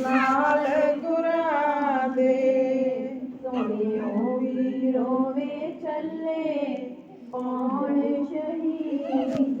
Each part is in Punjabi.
ਨਾਲ ਤੁਰਾ ਦੇ ਸੋਹਣਿਓ ਵੀਰੋ ਵੇ ਚੱਲੇ ਪੌਣ ਸ਼ਹੀਦ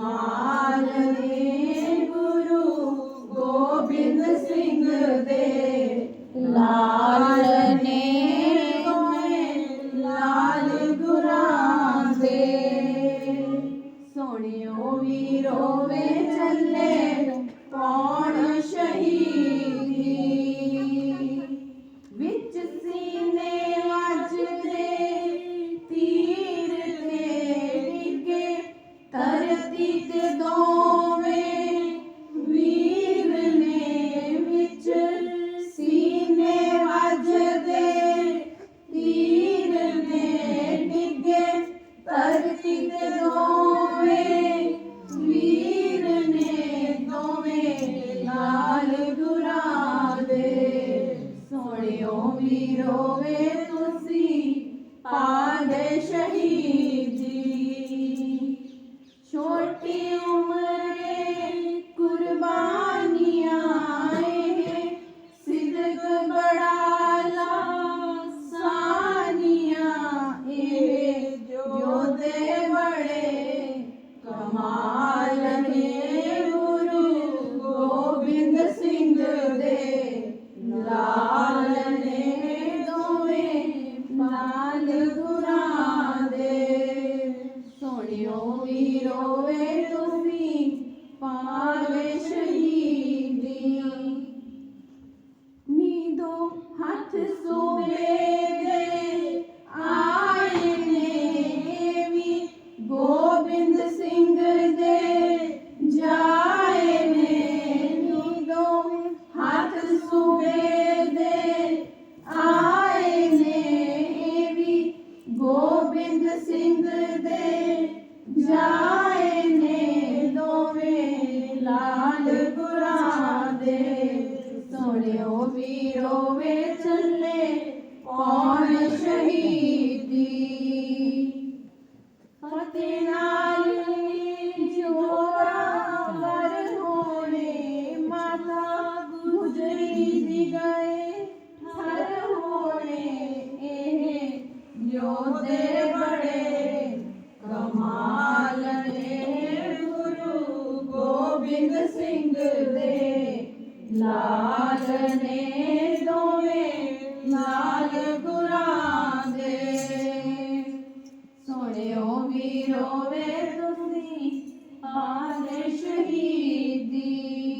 तुम्हारे you Lord, जाने दो में लाल दे सोने वीरों में चले और शहीदी फतेह नाल जोरा पर होने माता गुजरी दी गए हर होने ए योदे बड़े ਕਮਾਲ ਨੇ ਗੁਰੂ ਗੋਬਿੰਦ ਸਿੰਘ ਦੇ ਲਾਲ ਨੇ ਦੋਵੇਂ ਲਾਲ ਗੁਰਾਂ ਦੇ। ਸੋਹਣਿਓ ਵੀਰੋ ਵੇ ਤੁਸੀਂ ਆਲੇ ਸ਼ਹੀਦੀ।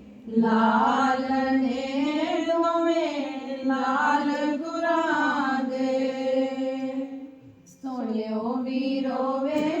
ਲਾਲ ਨੇ ਦੋਵੇਂ ਲਾਲ ਗੁਰਾਂ ਦੇ ਸੋਹਣਿਓ ਵੀਰੋ ਵੇ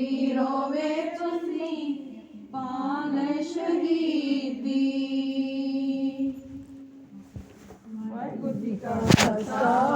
ਵੀਰੋ ਵੇ ਤੁਸੀਂ ਪਾਲ ਸ਼ਹੀਦੀ ਵਾਹਿਗੁਰੂ ਜੀ ਕਾ ਖਾਲਸਾ।